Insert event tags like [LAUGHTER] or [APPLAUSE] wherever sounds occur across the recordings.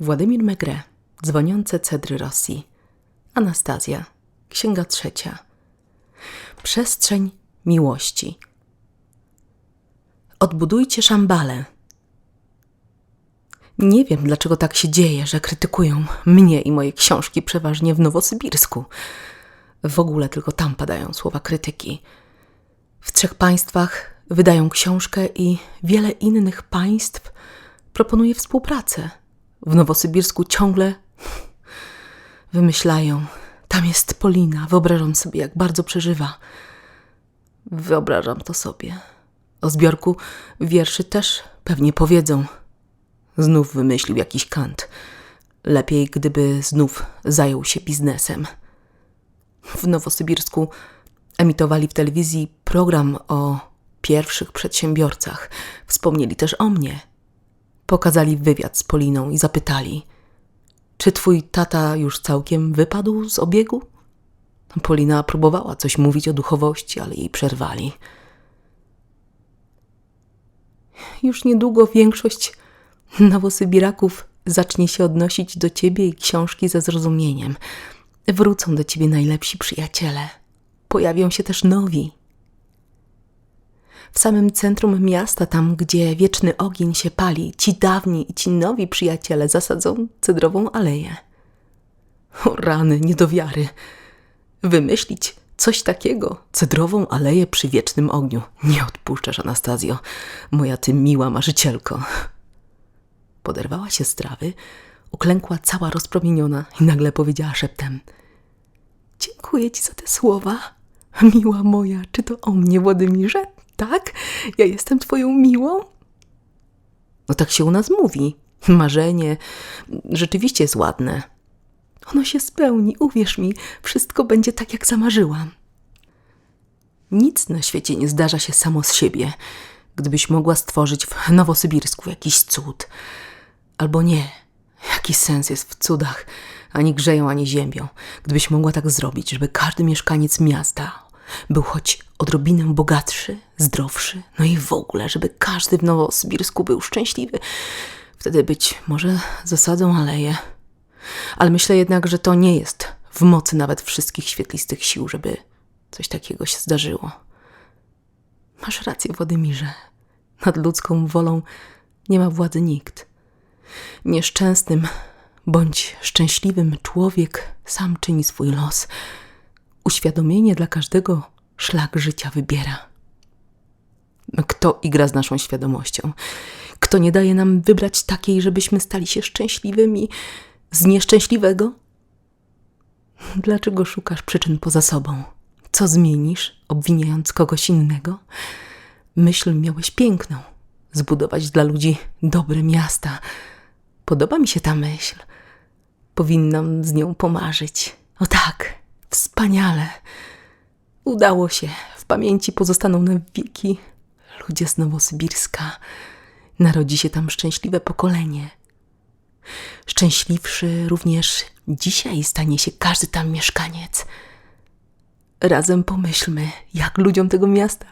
Władimir Megre, dzwoniące cedry Rosji. Anastazja, księga trzecia. Przestrzeń miłości. Odbudujcie szambale. Nie wiem, dlaczego tak się dzieje, że krytykują mnie i moje książki przeważnie w Nowosybirsku. W ogóle tylko tam padają słowa krytyki. W trzech państwach wydają książkę i wiele innych państw proponuje współpracę. W Nowosybirsku ciągle [LAUGHS] wymyślają. Tam jest Polina. Wyobrażam sobie, jak bardzo przeżywa. Wyobrażam to sobie. O zbiorku wierszy też pewnie powiedzą. Znów wymyślił jakiś kant. Lepiej, gdyby znów zajął się biznesem. W Nowosybirsku emitowali w telewizji program o pierwszych przedsiębiorcach. Wspomnieli też o mnie. Pokazali wywiad z Poliną i zapytali: Czy twój tata już całkiem wypadł z obiegu? Polina próbowała coś mówić o duchowości, ale jej przerwali. Już niedługo większość Nowosybiraków zacznie się odnosić do ciebie i książki ze zrozumieniem. Wrócą do ciebie najlepsi przyjaciele. Pojawią się też nowi. W samym centrum miasta, tam gdzie wieczny ogień się pali, ci dawni i ci nowi przyjaciele zasadzą cedrową aleję. O rany, nie do wiary. Wymyślić coś takiego, cedrową aleję przy wiecznym ogniu. Nie odpuszczasz, Anastazjo, moja ty miła marzycielko. Poderwała się z trawy, uklękła cała rozpromieniona i nagle powiedziała szeptem: Dziękuję ci za te słowa. Miła moja, czy to o mnie, Władymirze? Tak? Ja jestem twoją miłą? No tak się u nas mówi. Marzenie rzeczywiście jest ładne. Ono się spełni, uwierz mi, wszystko będzie tak, jak zamarzyłam. Nic na świecie nie zdarza się samo z siebie. Gdybyś mogła stworzyć w Nowosybirsku jakiś cud. Albo nie. Jaki sens jest w cudach? Ani grzeją, ani ziemią. Gdybyś mogła tak zrobić, żeby każdy mieszkaniec miasta był choć odrobinę bogatszy, zdrowszy, no i w ogóle, żeby każdy w Nowosybirsku był szczęśliwy. Wtedy być może zasadzą aleję. Ale myślę jednak, że to nie jest w mocy nawet wszystkich świetlistych sił, żeby coś takiego się zdarzyło. Masz rację, Władymirze. Nad ludzką wolą nie ma władzy nikt. Nieszczęsnym bądź szczęśliwym człowiek sam czyni swój los. Uświadomienie dla każdego szlak życia wybiera. Kto igra z naszą świadomością? Kto nie daje nam wybrać takiej, żebyśmy stali się szczęśliwymi z nieszczęśliwego? Dlaczego szukasz przyczyn poza sobą? Co zmienisz, obwiniając kogoś innego? Myśl miałeś piękną zbudować dla ludzi dobre miasta. Podoba mi się ta myśl. Powinnam z nią pomarzyć. O tak, wspaniale. Udało się. W pamięci pozostaną na wieki ludzie z Nowosybirska. Narodzi się tam szczęśliwe pokolenie. Szczęśliwszy również dzisiaj stanie się każdy tam mieszkaniec. Razem pomyślmy, jak ludziom tego miasta,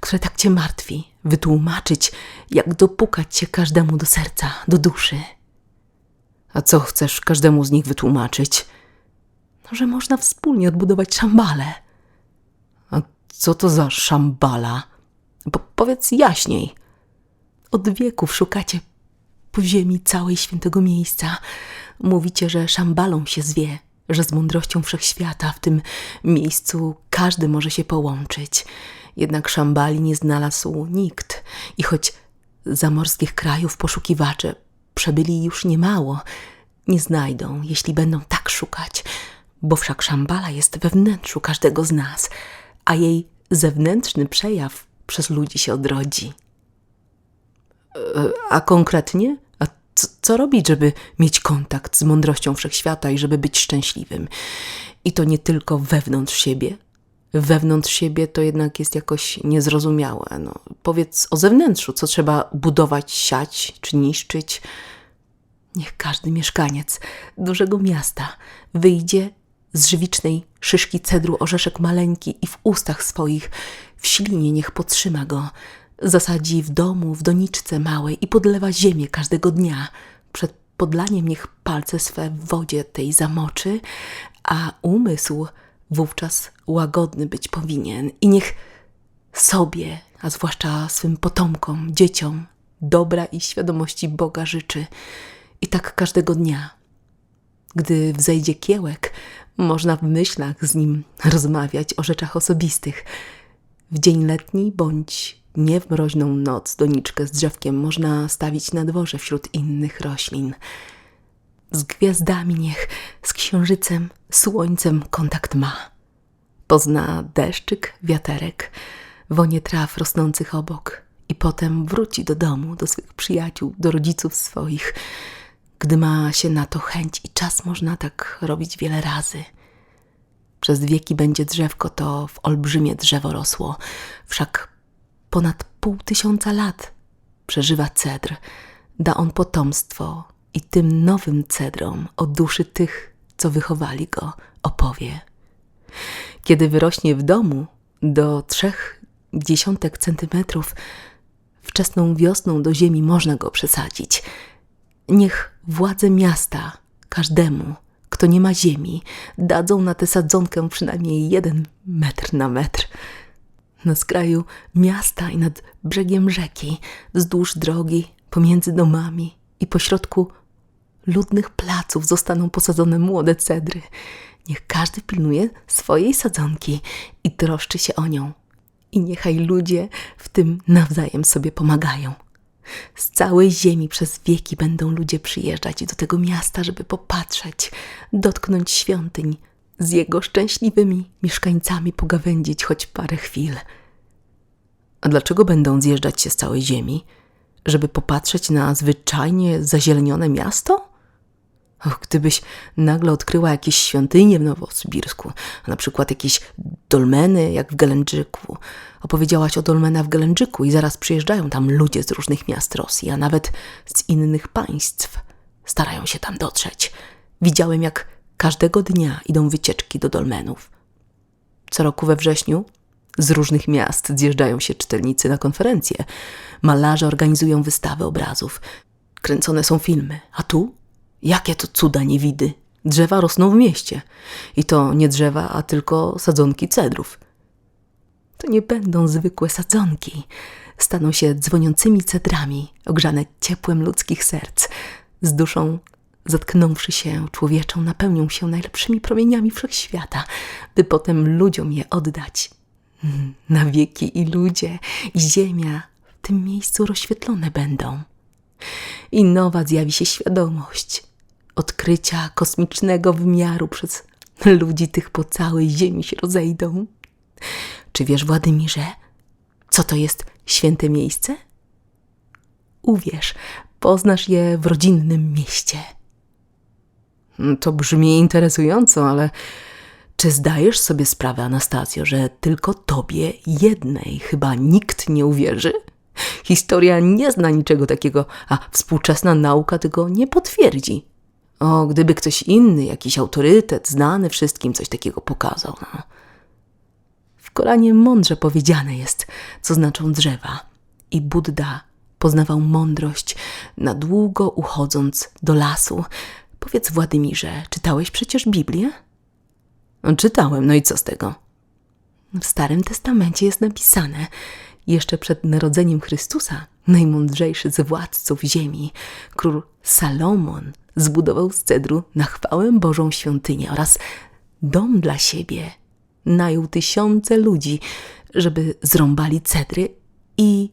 które tak cię martwi, wytłumaczyć, jak dopukać się każdemu do serca, do duszy. A co chcesz każdemu z nich wytłumaczyć? Że można wspólnie odbudować szambale. A co to za szambala? Po powiedz jaśniej. Od wieków szukacie po ziemi całej świętego miejsca. Mówicie, że szambalą się zwie, że z mądrością wszechświata w tym miejscu każdy może się połączyć. Jednak szambali nie znalazł nikt i choć zamorskich krajów poszukiwacze przebyli już niemało, nie znajdą, jeśli będą tak szukać, bo wszak szambala jest we wnętrzu każdego z nas, a jej zewnętrzny przejaw przez ludzi się odrodzi. E, A konkretnie? A co, co robić, żeby mieć kontakt z mądrością wszechświata i żeby być szczęśliwym? I to nie tylko wewnątrz siebie. Wewnątrz siebie to jednak jest jakoś niezrozumiałe. No, powiedz o zewnętrzu, co trzeba budować, siać czy niszczyć. Niech każdy mieszkaniec dużego miasta wyjdzie z żywicznej szyszki cedru orzeszek maleńki i w ustach swoich w ślinie niech podtrzyma go, zasadzi w domu, w doniczce małej i podlewa ziemię każdego dnia przed podlaniem niech palce swe w wodzie tej zamoczy, a umysł wówczas łagodny być powinien i niech sobie, a zwłaszcza swym potomkom, dzieciom, dobra i świadomości Boga życzy. I tak każdego dnia. Gdy wzejdzie kiełek, można w myślach z nim rozmawiać o rzeczach osobistych. W dzień letni bądź nie w mroźną noc doniczkę z drzewkiem można stawić na dworze wśród innych roślin. Z gwiazdami niech, z księżycem, słońcem kontakt ma. Pozna deszczyk, wiaterek, wonie traw rosnących obok i potem wróci do domu, do swych przyjaciół, do rodziców swoich. Gdy ma się na to chęć i czas, można tak robić wiele razy. Przez wieki będzie drzewko to w olbrzymie drzewo rosło, wszak ponad pół tysiąca lat przeżywa cedr. Da on potomstwo i tym nowym cedrom o duszy tych, co wychowali go, opowie. Kiedy wyrośnie w domu do trzech dziesiątek centymetrów, wczesną wiosną do ziemi można go przesadzić. Niech władze miasta każdemu, kto nie ma ziemi, dadzą na tę sadzonkę przynajmniej jeden metr na metr. Na skraju miasta i nad brzegiem rzeki, wzdłuż drogi, pomiędzy domami i pośrodku ludnych placów zostaną posadzone młode cedry. Niech każdy pilnuje swojej sadzonki i troszczy się o nią. I niechaj ludzie w tym nawzajem sobie pomagają. Z całej ziemi przez wieki będą ludzie przyjeżdżać do tego miasta, żeby popatrzeć, dotknąć świątyń, z jego szczęśliwymi mieszkańcami pogawędzić choć parę chwil. A dlaczego będą zjeżdżać się z całej ziemi? Żeby popatrzeć na zwyczajnie zazielenione miasto? Och, gdybyś nagle odkryła jakieś świątynie w Nowosybirsku, a na przykład jakieś dolmeny jak w Gelędżyku. Opowiedziałaś o dolmenach w Gelędżyku i zaraz przyjeżdżają tam ludzie z różnych miast Rosji, a nawet z innych państw. Starają się tam dotrzeć. Widziałem, jak każdego dnia idą wycieczki do dolmenów. Co roku we wrześniu z różnych miast zjeżdżają się czytelnicy na konferencje. Malarze organizują wystawy obrazów. Kręcone są filmy. A tu Jakie to cuda niewidy! Drzewa rosną w mieście. I to nie drzewa, a tylko sadzonki cedrów. To nie będą zwykłe sadzonki. Staną się dzwoniącymi cedrami, ogrzane ciepłem ludzkich serc. Z duszą zatknąwszy się człowieczą, napełnią się najlepszymi promieniami wszechświata, by potem ludziom je oddać. [LAUGHS] Na wieki i ludzie, i ziemia w tym miejscu rozświetlone będą. I nowa zjawi się świadomość – odkrycia kosmicznego wymiaru przez ludzi tych po całej ziemi się rozejdą. Czy wiesz, Władymirze, co to jest święte miejsce? Uwierz, poznasz je w rodzinnym mieście. To brzmi interesująco, ale czy zdajesz sobie sprawę, Anastazjo, że tylko tobie jednej chyba nikt nie uwierzy? Historia nie zna niczego takiego, a współczesna nauka tego nie potwierdzi. O, gdyby ktoś inny, jakiś autorytet, znany wszystkim, coś takiego pokazał. No. W Koranie mądrze powiedziane jest, co znaczą drzewa. I Buddha poznawał mądrość, na długo uchodząc do lasu. Powiedz Władymirze, czytałeś przecież Biblię? No, czytałem, no i co z tego? W Starym Testamencie jest napisane, jeszcze przed narodzeniem Chrystusa, najmądrzejszy z władców ziemi, król Salomon, zbudował z cedru na chwałę Bożą świątynię oraz dom dla siebie. Najął tysiące ludzi, żeby zrąbali cedry i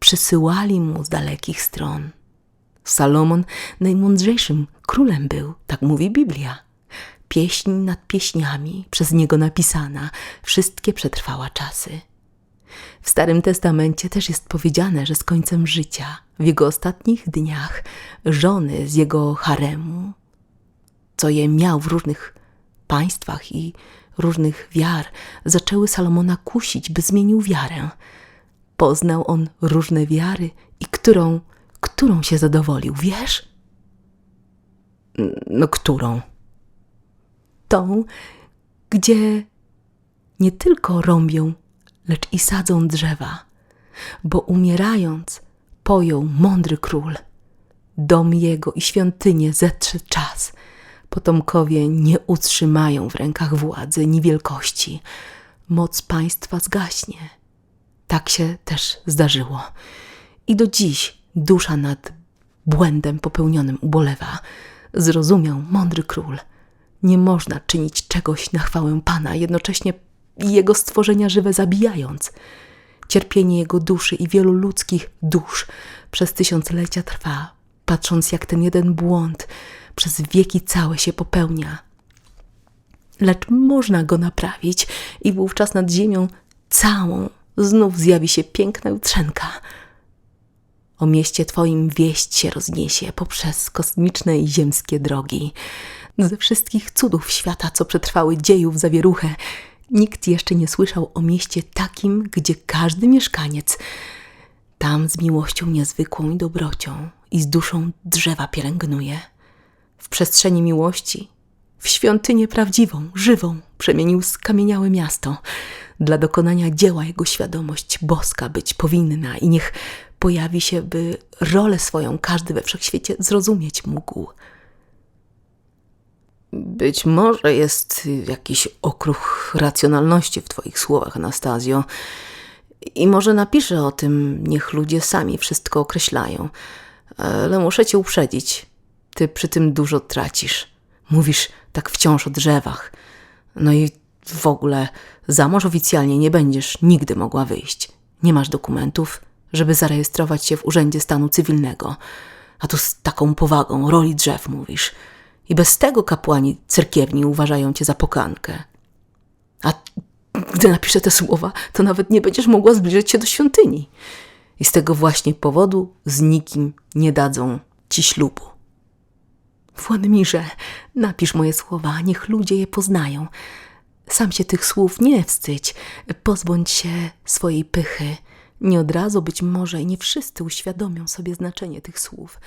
przysyłali mu z dalekich stron. Salomon najmądrzejszym królem był, tak mówi Biblia. Pieśń nad pieśniami, przez niego napisana, wszystkie przetrwała czasy. W Starym Testamencie też jest powiedziane, że z końcem życia, w jego ostatnich dniach, żony z jego haremu, co je miał w różnych państwach i różnych wiar, zaczęły Salomona kusić, by zmienił wiarę. Poznał on różne wiary i którą, którą się zadowolił, wiesz? No, którą? Tą, gdzie nie tylko rąbią lecz i sadzą drzewa, bo umierając pojął mądry król. dom jego i świątynię zetrze czas. Potomkowie nie utrzymają w rękach władzy ni wielkości. Moc państwa zgaśnie. Tak się też zdarzyło. I do dziś dusza nad błędem popełnionym ubolewa. Zrozumiał mądry król. Nie można czynić czegoś na chwałę Pana, jednocześnie jego stworzenia żywe zabijając. Cierpienie jego duszy i wielu ludzkich dusz przez tysiąclecia trwa, patrząc jak ten jeden błąd przez wieki całe się popełnia. Lecz można go naprawić i wówczas nad ziemią całą znów zjawi się piękna jutrzenka. O mieście Twoim wieść się rozniesie poprzez kosmiczne i ziemskie drogi. Ze wszystkich cudów świata, co przetrwały dziejów zawieruchę, nikt jeszcze nie słyszał o mieście takim, gdzie każdy mieszkaniec tam z miłością niezwykłą i dobrocią i z duszą drzewa pielęgnuje. W przestrzeni miłości, w świątynię prawdziwą, żywą, przemienił skamieniałe miasto. Dla dokonania dzieła jego świadomość boska być powinna i niech pojawi się, by rolę swoją każdy we wszechświecie zrozumieć mógł. Być może jest jakiś okruch racjonalności w Twoich słowach, Anastazjo. I może napiszę o tym, niech ludzie sami wszystko określają. Ale muszę Cię uprzedzić. Ty przy tym dużo tracisz. Mówisz tak wciąż o drzewach. No i w ogóle za mąż oficjalnie nie będziesz nigdy mogła wyjść. Nie masz dokumentów, żeby zarejestrować się w Urzędzie Stanu Cywilnego. A tu z taką powagą roli drzew mówisz. I bez tego kapłani cerkiewni uważają cię za pokankę. A gdy napiszę te słowa, to nawet nie będziesz mogła zbliżyć się do świątyni. I z tego właśnie powodu z nikim nie dadzą ci ślubu. Władimirze, napisz moje słowa, niech ludzie je poznają. Sam się tych słów nie wstydź, pozbądź się swojej pychy. Nie od razu być może i nie wszyscy uświadomią sobie znaczenie tych słów,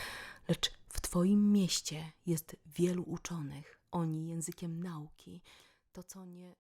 lecz w Twoim mieście jest wielu uczonych, oni językiem nauki. To, co nie